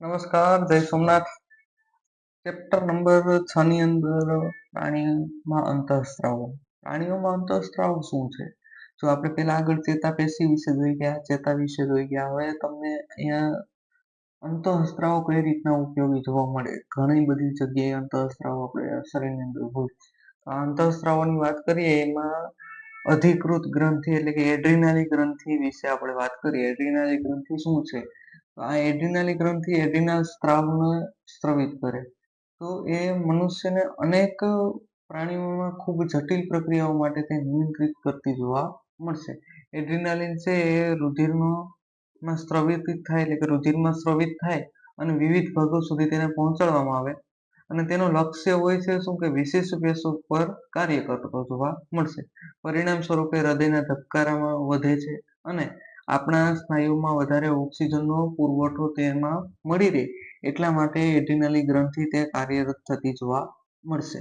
નમસ્કાર, જય Somnath. Chapter number છ ની અંદર પ્રાણીમાં અંતઃસ્ત્રાવો. પ્રાણીઓમાં અંતઃસ્ત્રાવ શું છે? જો આપણે પેલા આગળ ચેતાપેશી વિશે જોઈ ગયા, ચેતા વિશે જોઈ ગયા, હવે તમને અહીંયા અંતઃસ્ત્રાવો કઈ રીતના ઉપયોગી જોવા મળે? ઘણી બધી જગ્યાએ અંતઃસ્ત્રાવો આપણે શરીરની અંદર હોય. આ અંતઃસ્ત્રાવોની વાત કરીએ, એમાં અધિકૃત ગ્રંથિ એટલે કે એડ્રીનાલી ગ્રંથિ વિશે આપણે વાત કરીએ. એડ્રીનાલી ગ્રંથિ શું છે? આ એડ્રિનાલી ગ્રંથિ એડ્રિનલ સ્ત્રાવને સ્ત્રવિત કરે. તો એ મનુષ્યને અનેક પ્રાણીઓમાં ખૂબ જટિલ પ્રક્રિયાઓ માટે તે નિયંત્રિત કરતી જોવા મળશે. એડ્રિનાલિન છે એ રુધિરનો માં સ્ત્રવિત થાય એટલે કે રુધિરમાં સ્ત્રવિત થાય અને વિવિધ ભાગો સુધી તેને પહોંચાડવામાં આવે. અને તેનું લક્ષ્ય હોય છે શું કે વિશેષ પેશો પર કાર્ય કરતો જોવા મળશે. પરિણામ સ્વરૂપે હૃદયના ધબકારામાં વધે છે અને આપણા સ્નાયુમાં વધારે ઓક્સિજનનો પુરવઠો તેમાં મળી રહે એટલા માટે એડિનલી ગ્રંથિ તે કાર્યરત થતી જોવા મળશે.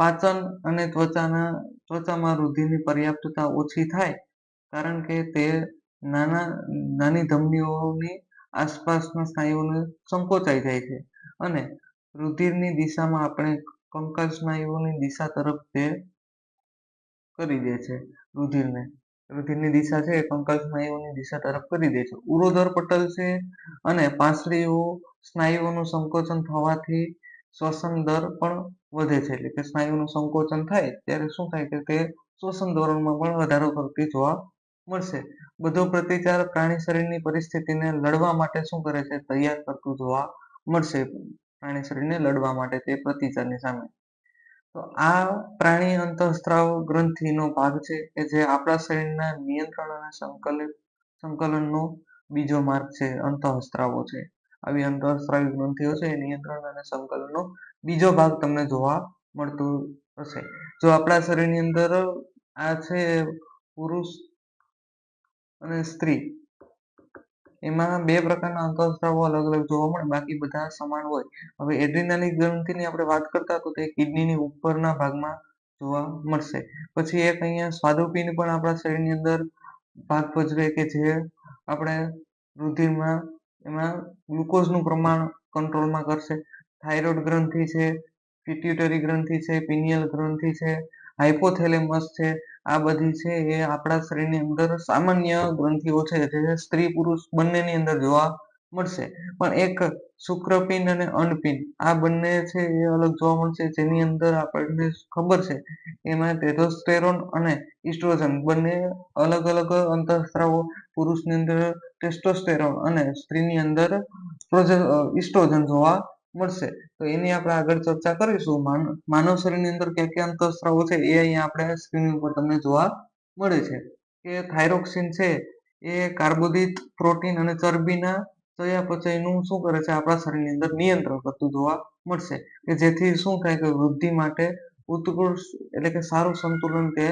પાચન અને ત્વચાના, ત્વચામાં રુધિરની પર્યાપ્તતા ઓછી થાય કારણ કે તે નાના, નાની ધમનીઓની આસપાસના સ્નાયુઓને સંકોચાઈ જાય છે અને રુધિરની દિશામાં આપણે કંકાલ સ્નાયુઓની દિશા તરફ તે કરી દે છે રુધિરને રુધિરની દિશા છે એ કંકાલ સ્નાયુઓની દિશા તરફ કરી દે છે. ઉરોધર પટલ છે અને પાંસળીઓ સ્નાયુઓનું સંકોચન થવાથી શ્વસન દર પણ વધે છે. એટલે કે સ્નાયુનું સંકોચન થાય ત્યારે શું થાય કે તે શ્વસન ધોરણમાં પણ વધારો કરતી જોવા મળશે. બધો પ્રતિચાર પ્રાણી શરીરની પરિસ્થિતિને લડવા માટે શું કરે છે? તૈયાર કરતું જોવા મળશે. પ્રાણી શરીરને લડવા માટે તે પ્રતિચારની સામે તો આ પ્રાણી અંતઃસ્ત્રાવ ગ્રંથિનો ભાગ છે કે જે આપણા શરીરના નિયંત્રણ અને સંકલિત સંકલનનો બીજો માર્ગ છે, અંતઃસ્ત્રાવો છે. આવી અંતઃસ્ત્રાવી ગ્રંથિઓ છે, એ નિયંત્રણ અને સંકલનનો બીજો ભાગ તમને જોવા મળતું હશે. જો આપણા શરીરની અંદર આ છે પુરુષ અને સ્ત્રી એમાં બે પ્રકારના અંતઃસ્ત્રાવો અલગ અલગ જોવા મળે, બાકી બધા સમાન હોય. હવે એડ્રિનાલી ગ્રંથિની આપણે વાત કરતા તો તે કિડનીની ઉપરના ભાગમાં જોવા મળશે. પછી એક અહીંયા સ્વાદુપિંડ પણ આપણા શરીરની અંદર ભાગ ભજવે કે જે આપણે રુધિરમાં એમાં ગ્લુકોઝનું પ્રમાણ કંટ્રોલમાં કરશે. થાઇરોઇડ ગ્રંથિ છે, પિટ્યુટરી ગ્રંથિ છે, પિનિયલ ગ્રંથિ છે હાઇપોથેલેમસ છે આ બધી છે એ આપણા શરીરની અંદર સામાન્ય ગ્રંથિઓ છે જે સ્ત્રી પુરુષ બંનેની અંદર જોવા મળશે. પણ એક શુક્રપિંડ અને અન્નપિંડ, આ બંને છે એ અલગ જોવા મળશે. જેની અંદર આપણને ખબર છે એમાં ટેસ્ટોસ્ટેરોન અને ઇસ્ટ્રોજન, બંને અલગ અલગ અંતઃસ્ત્રાવો, પુરુષની અંદર ટેસ્ટોસ્ટેરોન અને સ્ત્રીની અંદર ઇસ્ટ્રોજન જોવા મળશે. તો એની આપણે આગળ ચર્ચા કરીશું. માનવ શરીરની અંદર ક્યાં ક્યાં અંતઃસ્ત્રાવો છે એ અહીંયા આપણે સ્ક્રીન ઉપર તમને જોવા મળે છે. કે થાઇરોક્સિન છે એ કાર્બોદિત પ્રોટીન અને ચરબીના ચયાપચયનું શું કરે છે? આપણા શરીરની અંદર નિયંત્રણ કરતું જોવા મળશે. કે જેથી શું થાય કે વૃદ્ધિ માટે ઉત્કૃષ્ટ એટલે કે સારું સંતુલન તે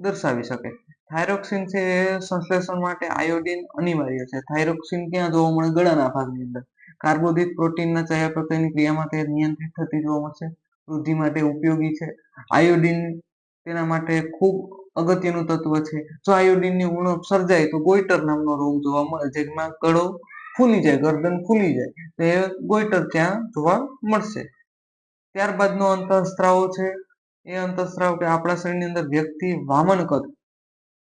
દર્શાવી શકે. થાઇરોક્સિન છે એ સંશ્લેષણ માટે આયોડિન અનિવાર્ય છે. થાઇરોક્સિન ક્યાં જોવા મળે? ગળાના ભાગની અંદર. કાર્બોદિત પ્રોટીનના ચયાપચયની ક્રિયામાં તે નિયંત્રિત થતી જોવા મળશે. વૃદ્ધિ માટે ઉપયોગી છે. આયોડિન તેના માટે ખૂબ અગત્યનું તત્વ છે. જો આયોડિનની ઉણપ સર્જાય તો ગોઈટર નામનો રોગ જોવા મળે, જેમાં ગળો ફૂલી જાય, ગરદન ફૂલી જાય, તો એ ગોઈટર ત્યાં જોવા મળશે. ત્યારબાદનો અંતઃસ્ત્રાવો છે. એ અંતઃસ્ત્રાવ કે આપણા શરીરની અંદર વ્યક્તિ વામન કદ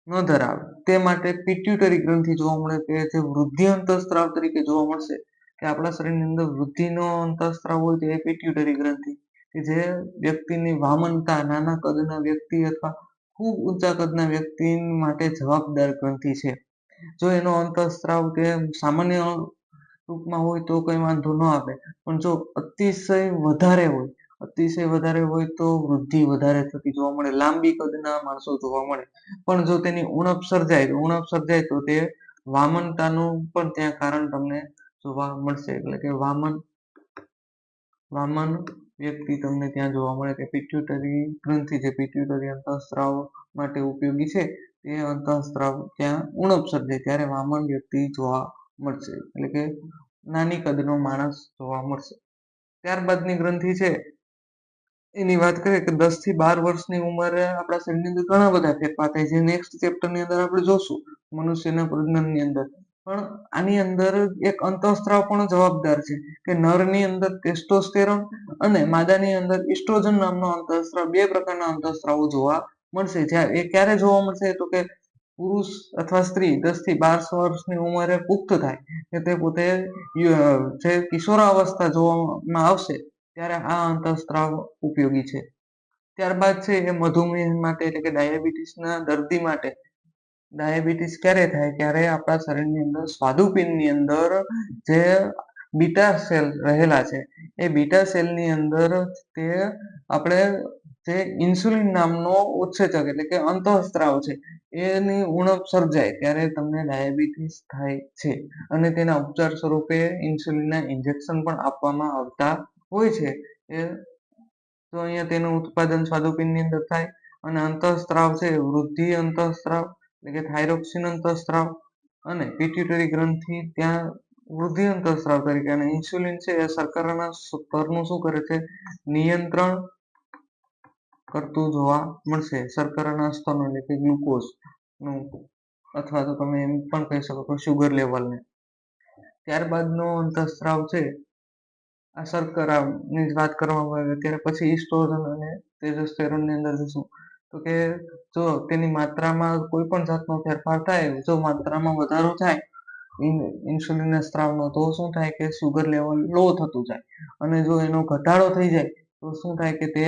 ન ધરાવે. તે માટે પિટ્યુટરી ગ્રંથિ જોવા મળે કે જે વૃદ્ધિ અંતઃસ્ત્રાવ તરીકે જોવા મળશે. કે આપણા શરીરની અંદર વૃદ્ધિનો અંતઃસ્ત્રાવ હોય તો એ પિટ્યુટરી ગ્રંથિ, કે જે વ્યક્તિની વામનતા, નાના કદના વ્યક્તિ અથવા ખૂબ ઊંચા કદના વ્યક્તિ માટે જવાબદાર ગ્રંથિ છે. જો એનો અંતઃસ્ત્રાવ તે સામાન્ય રૂપમાં હોય તો કંઈ વાંધો ન આવે. પણ જો અતિશય વધારે હોય, અતિશય વધારે હોય તો વૃદ્ધિ વધારે થતી જોવા મળે, લાંબી કદના માણસો જોવા મળે. પણ જો તેની ઉણપ સર્જાય ઉણપ સર્જાય તો તે વામનતાનું પણ ત્યાં કારણ તમને જોવા મળશે. એટલે કે વામન વામન વ્યક્તિ તમને ત્યાં જોવા મળે કે પિટ્યુટરી ગ્રંથિ જે પિટ્યુટરી અંતઃસ્ત્રાવ માટે ઉપયોગી છે. તે અંતઃસ્ત્રાવ ત્યાં ઉણપ સર્જાય ત્યારે વામન વ્યક્તિ જોવા મળશે. એટલે કે નાની કદનો માણસ જોવા મળશે. ત્યારબાદની ગ્રંથિ છે. એની વાત કરીએ કે દસથી બાર વર્ષની ઉંમરે આપણા શરીરની અંદર ઘણા બધા ફેરફાર થાય છે. નેક્સ્ટ ચેપ્ટરની અંદર આપણે જોશું. મનુષ્યના પ્રજનનની અંદર. પણ આની અંદર એક અંતઃસ્ત્રાવ પણ જવાબદાર છે કે નરની અંદર ટેસ્ટોસ્ટેરોન અને માદાની અંદર ઇસ્ટ્રોજન નામનો અંતઃસ્ત્રાવ, બે પ્રકારના અંતઃસ્ત્રાવો જોવા મળશે. જ્યારે એ ક્યારે જોવા મળશે? તો કે પુરુષ અથવા સ્ત્રી દસથી બાર વર્ષની ઉંમરે પુખ્ત થાય, કે તે પોતે જે કિશોરાવસ્થા જોવામાં આવશે, ત્યારે આ અંતઃસ્ત્રાવ ઉપયોગી છે. ત્યારબાદ છે એ મધુમેહ માટે એટલે કે ડાયાબિટીસના દર્દી માટે ડાયાબિટીસ ક્યારે થાય? ત્યારે આપણા શરીરની અંદર સ્વાદુપિંડની અંદર જે બીટા સેલ રહેલા છે, એ બીટા સેલની અંદર તે આપણે જે ઇન્સ્યુલિન નામનો ઉત્સેચક એટલે કે અંતઃસ્ત્રાવ છે, એની ઉણપ સર્જાય ત્યારે તમને ડાયાબિટીસ થાય છે. અને તેના ઉપચાર સ્વરૂપે ઇન્સ્યુલિનના ઇન્જેક્શન પણ આપવામાં આવતા હોય છે. એ તો અહીંયા તેનું ઉત્પાદન સ્વાદુપિંડની અંદર થાય અને અંતઃસ્ત્રાવ છે, વૃદ્ધિ અંતઃસ્ત્રાવ એટલે કે થાઇરોક્સિન અંતઃસ્ત્રાવ અને પિટ્યુટરી ગ્રંથિ ત્યાં વૃદ્ધિ અંતઃસ્ત્રાવ તરીકે અને ઇન્સ્યુલિન છે એ શર્કરાના સ્તરનું શું કરે છે? નિયંત્રણ કરતું જોવા મળશે શર્કરાના સ્તરનું એટલે કે ગ્લુકોઝનું અથવા તો તમે એમ પણ કહી શકો કે શુગર લેવલને ત્યારબાદનો અંતઃસ્ત્રાવ છે આ શર્કરાની વાત કરવામાં આવે ત્યારે પછી ઇસ્ટ્રોજન અને તેજસ્ટેરોનની અંદર જશું તો કે જો તેની માત્રામાં કોઈ પણ જાતનો ફેરફાર થાય, જો માત્રામાં વધારો થાય ઇન્સ્યુલિનના સ્ત્રાવનો, તો શું થાય કે સુગર લેવલ લો થતું જાય. અને જો એનો ઘટાડો થઈ જાય, તો શું થાય કે તે,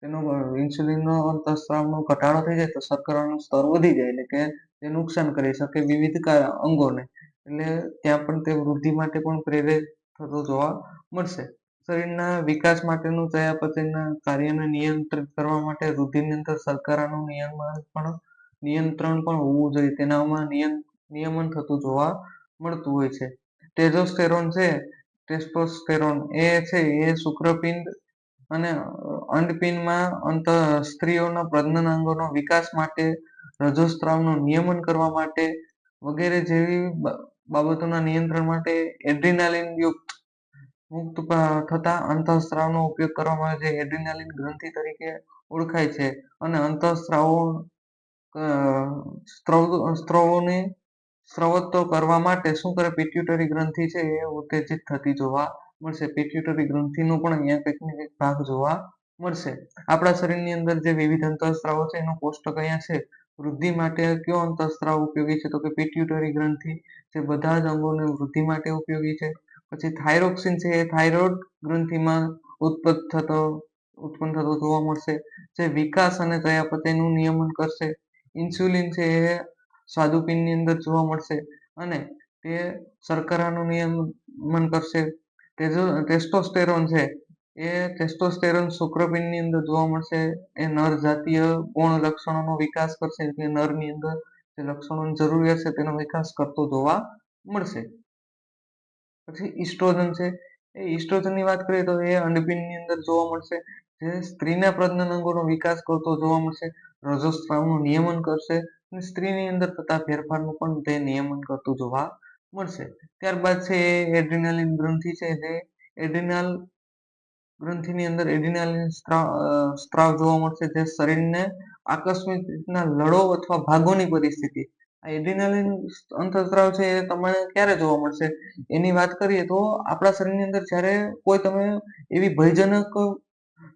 તેનો ઇન્સ્યુલિનનો અંતઃસ્ત્રાવનો ઘટાડો થઈ જાય, તો શર્કરાનું સ્તર વધી જાય, એટલે કે તે નુકસાન કરી શકે વિવિધ અંગોને. એટલે ત્યાં પણ તે વૃદ્ધિ માટે પણ પ્રેરિત થતો જોવા મળશે. શરીરના વિકાસ માટેનું ચયાપચયના કાર્યને નિયંત્રિત કરવા માટે રુધિરની અંદર શર્કરાનું નિયમન પણ, નિયંત્રણ પણ હોવું જોઈએ. તેનામાં નિયમન થતું જોવા મળતું હોય છે. ટેઝોસ્ટેરોન છે, ટેસ્ટોસ્ટેરોન. એ છે, એ શુક્રપિંડ અને અંડપિંડમાં અંત સ્ત્રીઓના પ્રજનનાંગોનો વિકાસ માટે રજોસ્ત્રાવનું નિયમન કરવા માટે વગેરે જેવી બાબતોના નિયંત્રણ માટે એડ્રિનાલિન યુક્ત મુક્ત થતા અંતઃસ્ત્રાવનો ઉપયોગ કરવામાં આવે છે. એડ્રિનાલિન ગ્રંથિ તરીકે ઓળખાય છે અને અંતઃસ્ત્રાવો સ્ત્રાવોને સ્રવતો કરવા માટે શું કરે? પિટ્યુટરી ગ્રંથિ છે એ ઉત્તેજિત થતી જોવા મળશે. પિટ્યુટરી ગ્રંથિનો પણ અહીંયા કંઈક ને કંઈક ભાગ જોવા મળશે. આપણા શરીરની અંદર જે વિવિધ અંતઃસ્ત્રાવો છે એનો કોષ્ટક અહીંયા છે. વૃદ્ધિ માટે કયો અંતઃસ્ત્રાવ ઉપયોગી છે? તો કે પિટ્યુટરી ગ્રંથિ જે બધા જ અંગોને વૃદ્ધિ માટે ઉપયોગી છે. પછી થાઇરોક્સિન છે એ થાઇરોઇડ ગ્રંથિમાં ઉત્પન્ન થતો ઉત્પન્ન થતો જોવા મળશે. જે વિકાસ અને ચયાપચયનું નિયમન કરશે. ઇન્સ્યુલિન છે એ સ્વાદુપિંડની અંદર જોવા મળશે અને તે શર્કરાનું નિયમન કરશે. ટેસ્ટોસ્ટેરોન છે એ ટેસ્ટોસ્ટેરોન શુક્રપિંડની અંદર જોવા મળશે. એ નર જાતીય ગુણ લક્ષણોનો વિકાસ કરશે. એટલે નરની અંદર જે લક્ષણોની જરૂરિયાત છે તેનો વિકાસ કરતો જોવા મળશે. પછી ઇસ્ટ્રોજન છે. એ ઇસ્ટ્રોજનની વાત કરીએ તો એ અંડપિંડની અંદર જોવા મળશે. જે સ્ત્રીના પ્રજનન અંગોનો વિકાસ કરતો જોવા મળશે. રજોસ્ત્રાવનું નિયમન કરશે અને સ્ત્રીની અંદર થતા ફેરફારનું પણ તે નિયમન કરતું જોવા મળશે. ત્યારબાદ છે એ એડ્રિનાલિન ગ્રંથિ છે. જે એડ્રિનાલ ગ્રંથિની અંદર એડ્રિનાલિન સ્ત્રાવ જોવા મળશે. જે શરીરને આકસ્મિક રીતના લડો અથવા ભાગોની પરિસ્થિતિ એડ્રિનાલિન અંતઃસ્ત્રાવ છે એ તમને ક્યારે જોવા મળશે? એની વાત કરીએ તો આપણા શરીરની અંદર જ્યારે કોઈ તમે એવી ભયજનક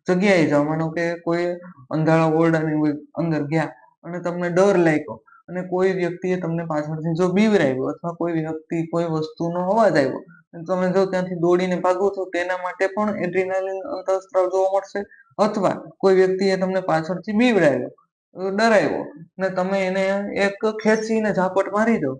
જગ્યાએ જાઓ, માનો કે કોઈ અંધારા ઓરડાની અંદર ગયા અને તમને ડર લાગ્યો અને કોઈ વ્યક્તિએ તમને પાછળથી જો બીવરાવ્યો અથવા કોઈ વ્યક્તિ કોઈ વસ્તુનો અવાજ આવ્યો તમે જો ત્યાંથી દોડીને ભાગો છો, તેના માટે પણ એડ્રીનાલિન અંતઃસ્ત્રાવ જોવા મળશે અથવા કોઈ વ્યક્તિએ તમને પાછળથી બીવરાવ્યો. ડરાવ્યો ને તમે એને એક ખેંચીને ઝાપટ મારી દો.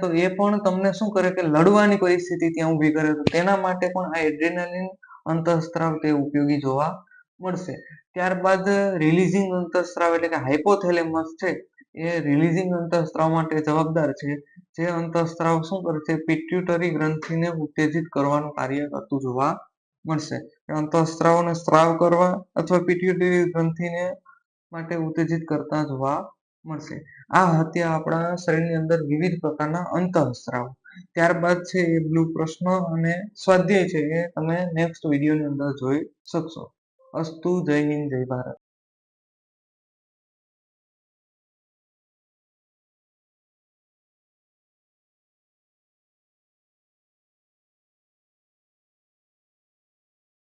તો એ પણ તમને શું કરે કે લડવાની પરિસ્થિતિ ત્યાં ઊભી કરે તો તેના માટે પણ આ એડ્રેનાલિન અંતઃસ્ત્રાવ તે ઉપયોગી જોવા મળશે. ત્યારબાદ રિલીઝિંગ અંતઃસ્ત્રાવ એટલે કે હાઇપોથેલેમસ છે, એ રિલીઝિંગ અંતઃસ્ત્રાવ માટે જવાબદાર છે. જે અંતઃસ્ત્રાવ શું કરે છે પિટ્યુટરી ગ્રંથિને ઉત્તેજિત કરવાનું કાર્ય કરતું જોવા મળશે. અંતઃસ્ત્રાવને સ્ત્રાવ કરવા અથવા પિટ્યુટરી ગ્રંથિને માટે ઉત્તેજિત કરતા જોવા મળશે. આ હત્યા આપણા શરીરની અંદર વિવિધ પ્રકારના અંતઃસ્ત્રાવ ત્યારબાદ છે એ બ્લુ પ્રશ્ન અને સ્વાધ્યાય છે એ તમે નેક્સ્ટ વિડીયોની અંદર જોઈ શકશો. અસ્તુ જય હિન્દ, જય ભારત.